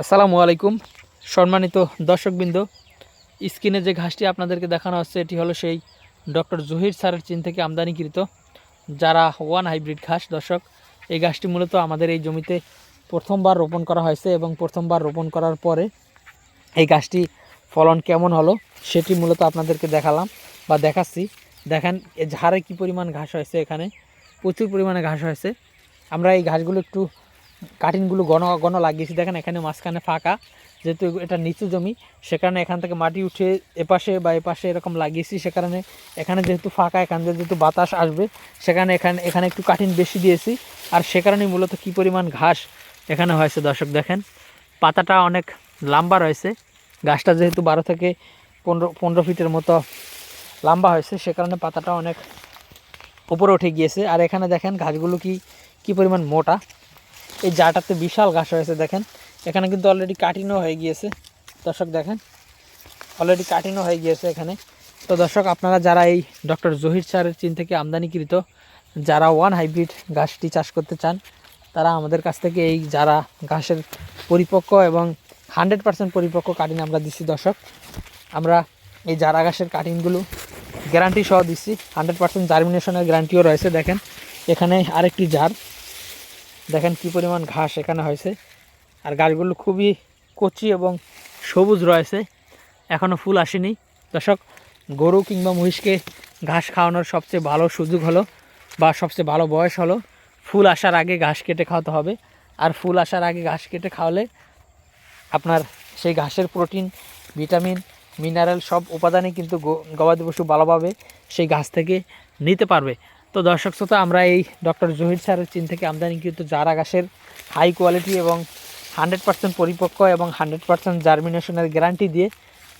আসসালামু আলাইকুম। সম্মানিত দর্শকবৃন্দ, স্ক্রিনে যে ঘাসটি আপনাদেরকে দেখানো হচ্ছে, এটি হলো সেই ডক্টর জহির স্যারের চীন থেকে আমদানিকৃত যারা ওয়ান হাইব্রিড ঘাস। দর্শক, এই ঘাসটি মূলত আমাদের এই জমিতে প্রথমবার রোপণ করা হয়েছে এবং প্রথমবার রোপণ করার পরে এই গাছটি ফলন কেমন হলো সেটি মূলত আপনাদেরকে দেখালাম বা দেখাচ্ছি। দেখেন, এ ঝাড়ে কী পরিমাণ ঘাস হয়েছে এখানে? প্রচুর পরিমাণে ঘাস হয়েছে। আমরা এই ঘাসগুলো একটু কাটিনগুলো ঘন ঘন লাগিয়েছি। দেখেন এখানে মাঝখানে ফাঁকা, যেহেতু এটা নিচু জমি সে কারণে এখান থেকে মাটি উঠে এপাশে বা এপাশে এরকম লাগিয়েছি, সে কারণে এখানে যেহেতু ফাঁকা, এখান থেকে যেহেতু বাতাস আসবে, সেখানে এখানে এখানে একটু কাঠিন বেশি দিয়েছি। আর সে কারণেই মূলত কী পরিমাণ ঘাস এখানে হয়েছে, দর্শক দেখেন। পাতাটা অনেক লম্বা রয়েছে। গাছটা যেহেতু বারো থেকে পনেরো পনেরো ফিটের মতো লম্বা হয়েছে, সে কারণে পাতাটা অনেক উপরে উঠে গিয়েছে। আর এখানে দেখেন ঘাসগুলো কি কি পরিমাণ মোটা। এই জাটাতে বিশাল ঘাস হয়েছে, দেখেন। এখানে কিন্তু অলরেডি কাটিনও হয়ে গিয়েছে। দর্শক, দেখেন। অলরেডি কাটিনও হয়ে গিয়েছে এখানে। তো দর্শক, আপনারা যারা এই ডক্টর জহির স্যারের চীন থেকে আমদানিকৃত, যারা ওয়ান হাইব্রিড ঘাসটি চাষ করতে চান, তারা আমাদের কাছ থেকে এই যারা ঘাসের পরিপক্ক এবং হান্ড্রেড পার্সেন্ট পরিপক্ক কাটিন আমরা দিচ্ছি দর্শক। আমরা এই জারা ঘাসের কাটিনগুলো গ্যারান্টি সহ দিচ্ছি হান্ড্রেড পার্সেন্ট জার্মিনেশনের গ্যারান্টিও রয়েছে, দেখেন। এখানে আরেকটি জার। দেখেন কি পরিমাণ ঘাস এখানে হয়েছে। আর গাছগুলো খুবই কচি এবং সবুজ রয়েছে। এখনও ফুল আসেনি। দর্শক, গরু কিংবা মহিষকে ঘাস খাওয়ানোর সবচেয়ে ভালো সুযোগ হলো বা সবচেয়ে ভালো বয়স হলো ফুল আসার আগে ঘাস কেটে খাওয়াতে হবে। আর ফুল আসার আগে ঘাস কেটে খাওয়ালে আপনার সেই ঘাসের প্রোটিন, ভিটামিন, মিনারেল সব উপাদানই কিন্তু গবাদি পশু ভালোভাবে সেই ঘাস থেকে নিতে পারবে। তো দর্শক শ্রোতা, আমরা এই ডক্টর জহির স্যারের চিন থেকে আমদানিকৃত জারা গাছের হাই কোয়ালিটি এবং হান্ড্রেড পার্সেন্ট পরিপক্ক এবং হান্ড্রেড পার্সেন্ট জার্মিনেশনের গ্যারান্টি দিয়ে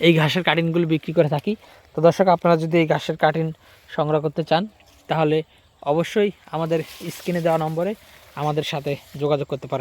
এই ঘাসের কাটিনগুলো বিক্রি করে থাকি। তো দর্শক, আপনারা যদি এই ঘাসের কাটিন সংগ্রহ করতে চান, তাহলে অবশ্যই আমাদের স্ক্রিনে দেওয়া নম্বরে আমাদের সাথে যোগাযোগ করতে পারেন।